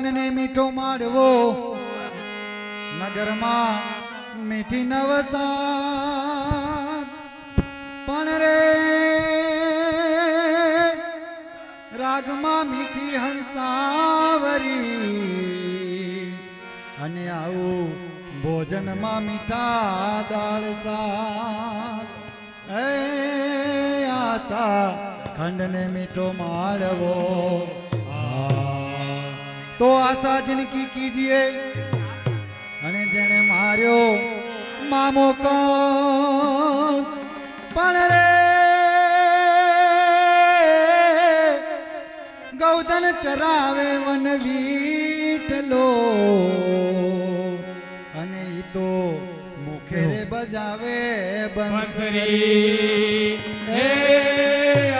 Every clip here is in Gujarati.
આશા મીઠો માડવો નગરમાં મીઠી નવસા પણ રે, રાગમાં મીઠી હંસાવરી. અને આવું ભોજનમાં મીઠા દાળ એ ખંડને મીઠો માળવો તો આશા જિંદગી કીજીએ. અને જેણે માર્યો મામો પણ રે ગૌધન ચરાવે વન વીટલો અને ઈ તો મુખેરે બજાવે બંસરી. હે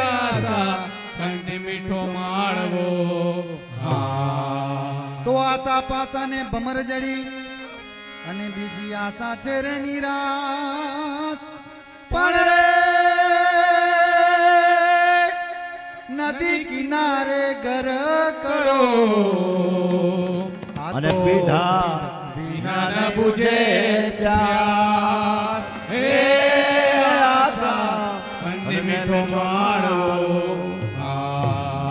આશા કંઠ મીઠો માળવો. તો આશા પાસાને ભમર જડી અને બીજી આશા છે રે નિરાશ. પણ રે નદી કિનારે ઘર કરો. અને તો પીધા વિના ન બુજે પ્યાર. હે આશા કંઠ મીઠો માળવો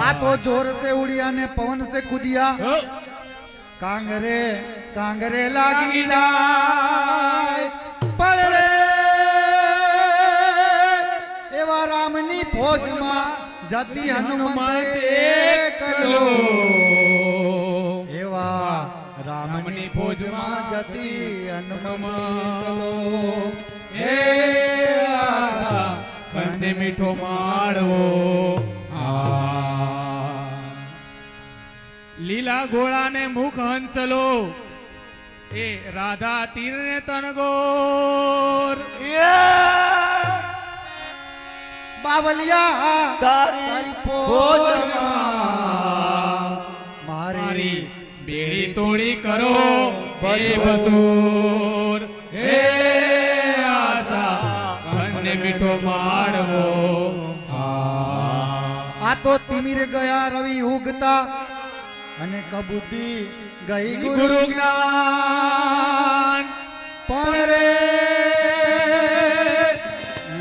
આ તો જોર સે ઉડિયા ને પવન સે કુદિયા કાંગરે કાંગરે લાગી લાય. પણ રે. એવા રામની ફોજમાં જતી હનુમંત એકલો એવા રામની ફોજમાં જતી હનુમંત હે મીઠો માળવો. લીલા ઘોડાને મુખ હંસલો. એ રાધા તીરને તનગોર બાવલિયા તારી ફોજમાં મારી બેડી તોડી કરો ભજે બસુર હે આશા કંઠ મીઠો માળવો આ તો તિમિર ગયા રવિ ઉગતા અને કબૂતી ગઈ ગુરુ જ્ઞાન. પણ રે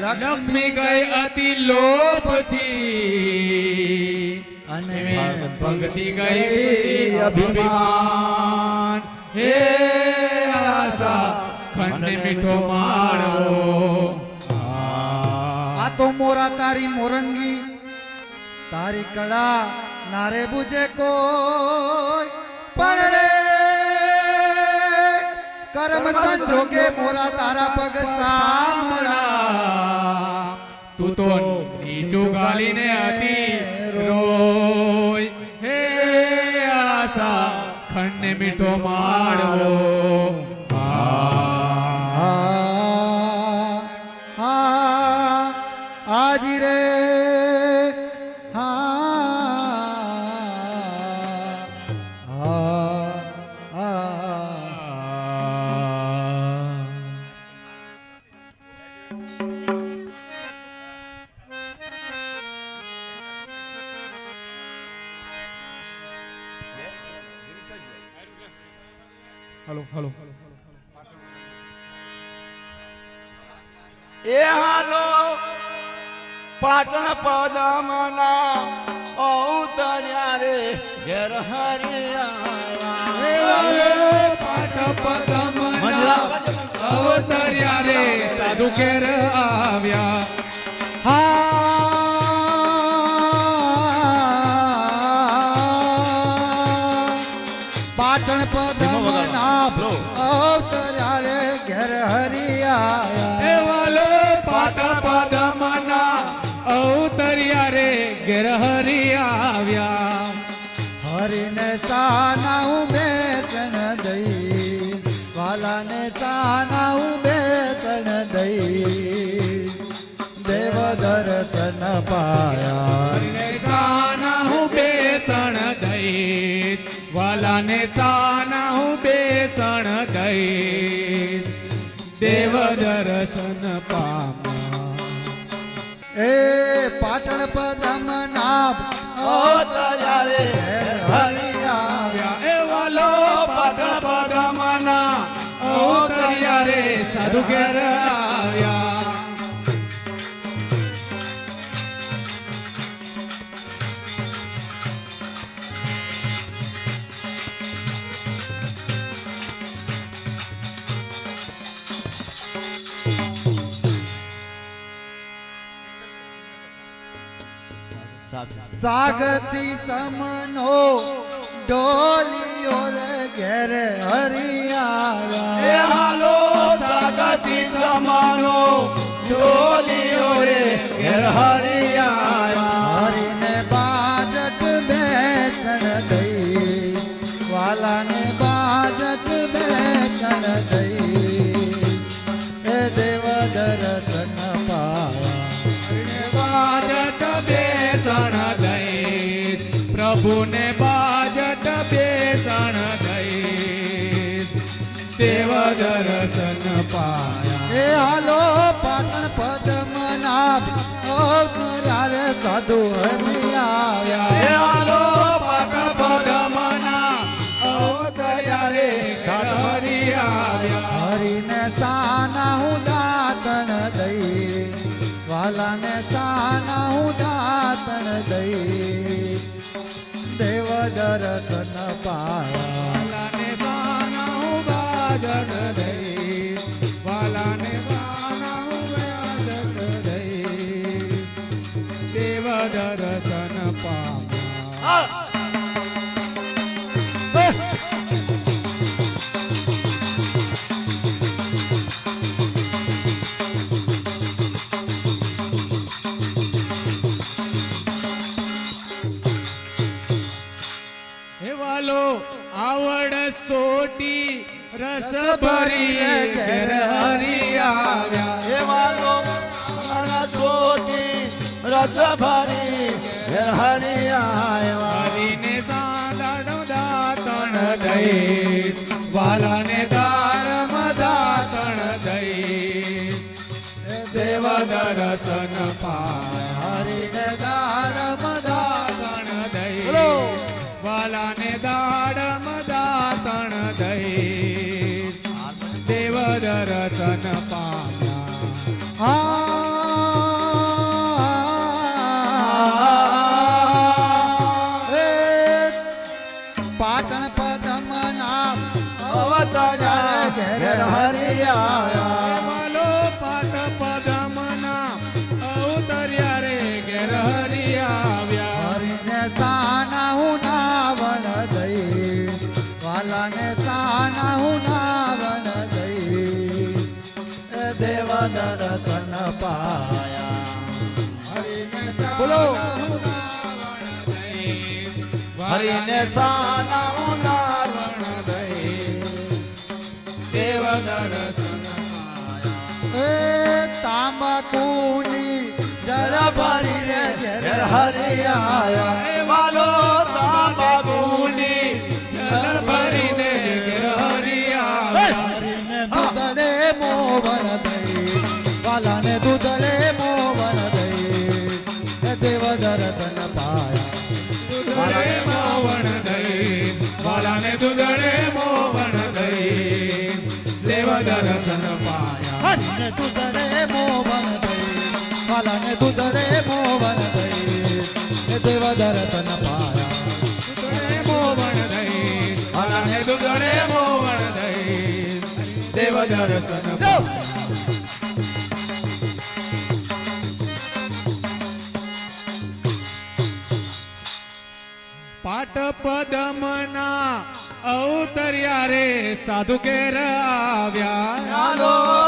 લક્ષ્મી ગઈ અતિ લોભથી. અને ભક્તિ ગઈ અભિમાન. હે આશા ખંડ મીઠો માણો આ તો મોરા તારી મોરંગી તારી કળા નારે બુજે કોઈ. પણ રે કર્મ સંજોગે મોરા તારા પગ સાંભળા તું તો નીચું ગાલીને હતી રોય. હે આશા ખંડ મીઠો માળવો. હલો હલો એ હાલો પાટણ પદમના ઔતર્યા રે ઘેર હરિયા અવતર્યા રે સાધુ ઘેર આવ્યા. સાધુ ઘેર આવ્યા સાગસી સમનો ડોલિયો રે ઘેર હરિયાળા. હાલો સાગસી સમાનો ડોલીઓ રે ઘેર હરિયાળા. હાલો પાટણ પદ્મનાભ રે સાધુ હરી એ આવ્યા હાલો પાટણ પદમના અવતર્યા રે સાધુ હરી આવ્યા હરીને સાના હું દાતણ દઈ વાલાને સાના હું દાતણ દઈ દેવ દર્શન દર્શન પામ્યા. આવડ સોટી રસ ભરી વાલાને દાડમ દાતણ દઈ. દેવ દર્શન પામ્યા. પાટણ ઘેર હરિયાળા. વાલો પાટ પદમના અવતર્યા રે ઘેર સાના ઉનારણ દઈ દેવ દર્શન એ તાંબાકુની જળ ભરી રે પાટ પદમના અવતર્યા રે સાધુ કેર આવ્યા.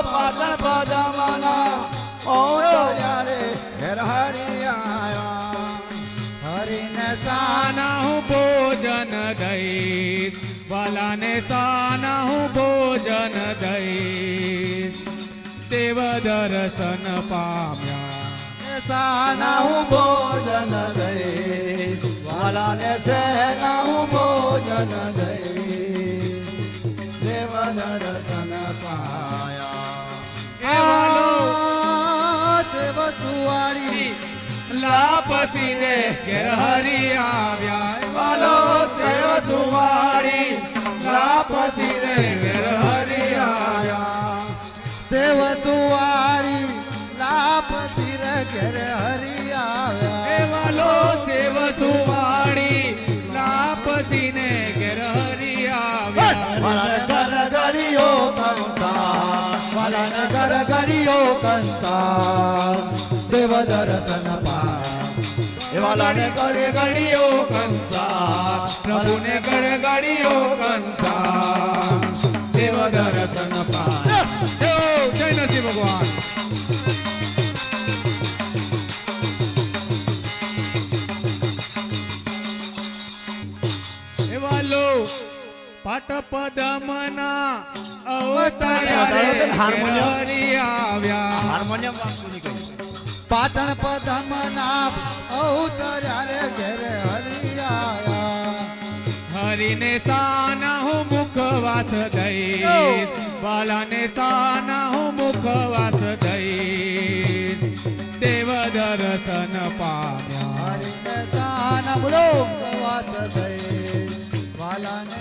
પાટ પદમના ઓયા રે ઘેર હરિયાળા હરીને સાના ભોજન દઈ વાલાને સાના હું ભોજન દઈ દેવ દર્શન પામ્યા સાના હું ભોજન દઈશ વાલાને સેના હું ભોજન દઈશ દેવ દર્શન પાયા એ સેવ સુવાળી લાપસી રે ઘેર હરી આવ્યા ઘેર હરી આવ્યા એ વાલો સેવ સુવાડી લાપસીને ઘેર હરી આવ્યા વાલાને ઘર ગળિયો કંસાર વાલાને ઘર પાટ પદમના અવતાર્યા હાર્મોનિયમ. પાટણ પદમના અવતર્યા રે ઘેર હરીને સાના હું મુખવાસ દઈશ. બાલાને સાના હું મુખવાસ દઈશ. દેવ દર્શન પામ્યા. હરીને સાના મુખ વાત થઈ બાલાને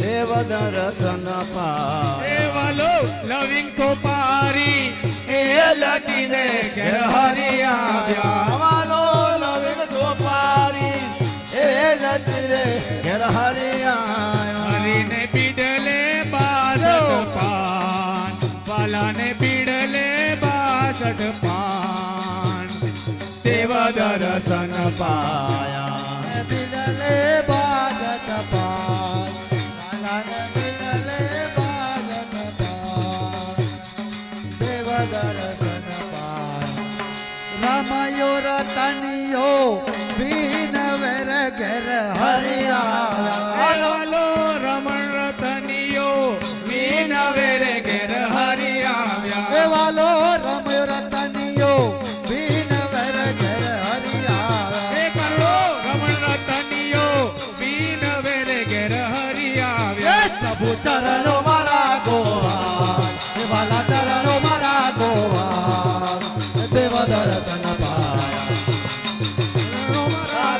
દેવ દર્શન પા લવિંગ તો પારી. એ લચીને ઘેર હરી લવિંગ તો પારી. એ લચીને ઘેર હરી આવ્યા. હરીને પીડલે બાસઠ પાન. વાલાને પીડલે બાસઠ પાન. દેવ દર્શન પાયા રમયો રતનિયો બીન વેર ઘેર હરિયા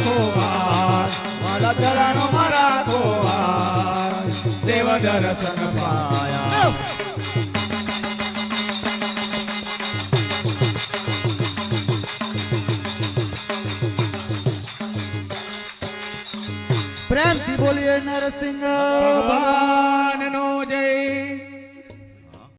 મારા ગોવા વાલા ચરણો મારા ગોવા દેવ દર્શન પાયા. પ્રેમથી બોલીએ નરસિંહ ભગવાનનો જય